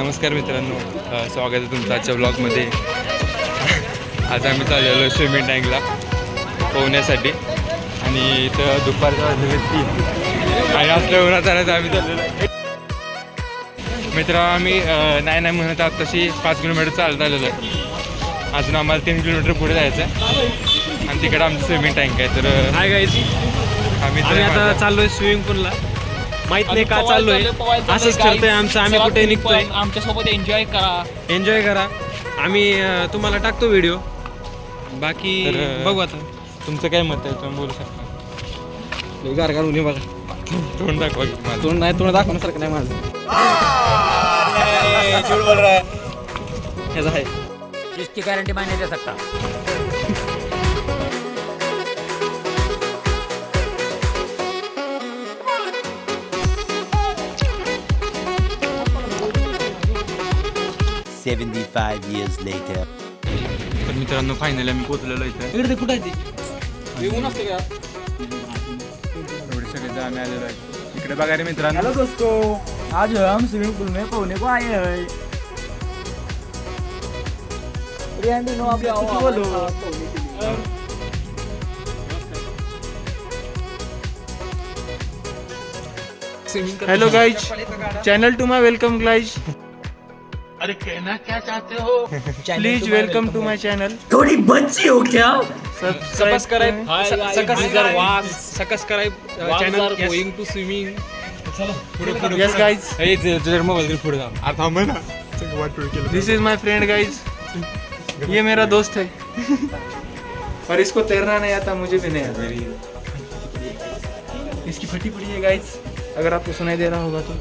नमस्कार मित्रांनो स्वागत आहे तुमचं आजच्या ब्लॉगमध्ये आज आम्ही चाललेलो आहे स्विमिंग टँकला पोहण्यासाठी. आणि इथं दुपारच्या वाजले तीन आणि असल्या उन्हात आल्याचं आम्ही चाललेलो आहे. मित्र आम्ही नाही नाही म्हणत आहोत तशी पाच किलोमीटर चालत आलेलो आहे. अजून आम्हाला तीन किलोमीटर पुढे जायचं आहे आणि तिकडे आमचं स्विमिंग टँक आहे. तर गाईज आम्ही आता तर चाललोय स्विमिंग पूलला माहीत नाही का चाललोय. असंच ठरतंय आमचं आम्ही कुठे निघतोय? आमच्यासोबत एन्जॉय करा. एन्जॉय करा. आम्ही तुम्हाला टाकतो व्हिडिओ बाकी बघू आता. तुमचं काय मत आहे? तुम्ही बोलू शकता. गार घालून ये बघा. तोंड दाखवा. तोंड नाही तोंड दाखवण्यासारखं नाही माझं. ह्याचं आहे जिसकी गारंटी मैं नहीं दे सकता Seventy-five years later. तर मित्रांनो फायनली आम्ही पोहोचलेलो इथे. इकडे कुठं आहे ते? येऊन असते का? एवढे सगळे आम्ही आलेलो आहे इकडे बघा रे मित्रांनो. हेलो दोस्तों. आज हम स्विमिंग पूल में पहुंचने को आए हैं. रियांडी नो आप बोलो. Hello guys channel to my welcome guys please welcome to my channel थोड़ी बच्ची हो क्या? Channel going to swimming yes guys तुझ्या मोबाईल पुढे जा आता थांब ना? This is my friend guys ये मेरा दोस्त है। और इसको तैरना नहीं आता मुझे भी नहीं आता। इसकी फटी पड़ी है गाइस अगर आपको सुनाई दे रहा होगा तो।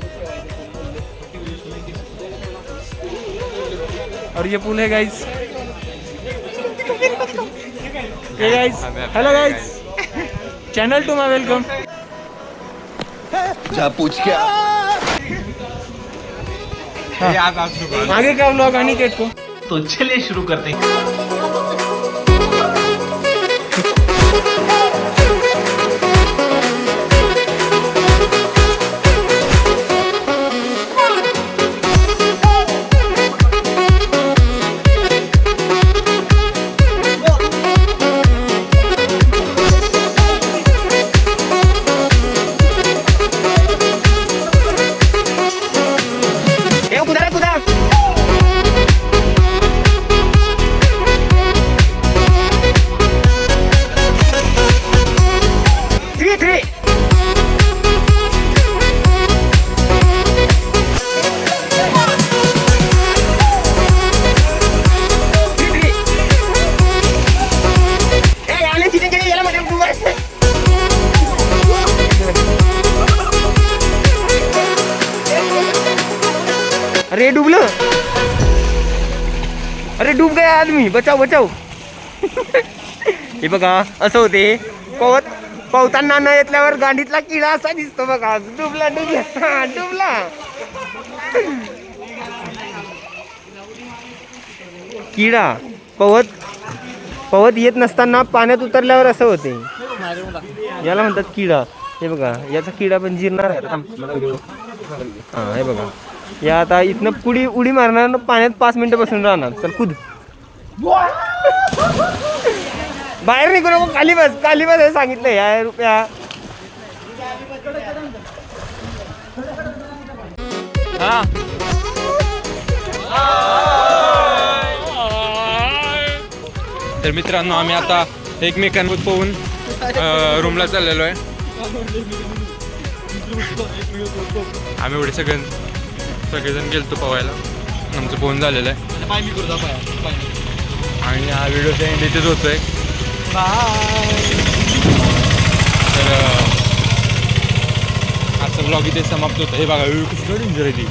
और ये पुल है गाइस ये guys hello guys channel to my welcome जा पूछ क्या? आगे का आनी अनिकेत को? तो चलिए शुरू करते हैं। अरे डुबलं. अरे डूब गया आदमी बचाव बचाव हे बघा असं होते. पवत पवताना न येतल्यावर गांडीतला किडा असा दिसतो बघा. डुबला डुबला डुबला. किडा पवत पवत येत नसताना पाण्यात उतरल्यावर असं होते. याला म्हणतात किडा. हे बघा याचा किडा पण जिरणार आहे. थांब, हा हे बघा. या आता इथनं पुढी उडी मारणार पाण्यात पाच मिनिटं बसून राहणार. चल कुद. बाहेर निघू नको खाली बस खाली बस हे सांगितलं या रुपया. हा. तर मित्रांनो आम्ही आता एकमेकांवर पोहून रूमला चाललेलो आहे. आम्ही एवढे सगळं सगळेजण गेलतो पोहायला. आमचं पोहून झालेलं आहे. आणि हा व्हिडिओचा एंड इथेच होतोय. तर आजचा ब्लॉग इथे समाप्त होतो. हे बघा व्हिडिओ कसं डेंजर आहे ती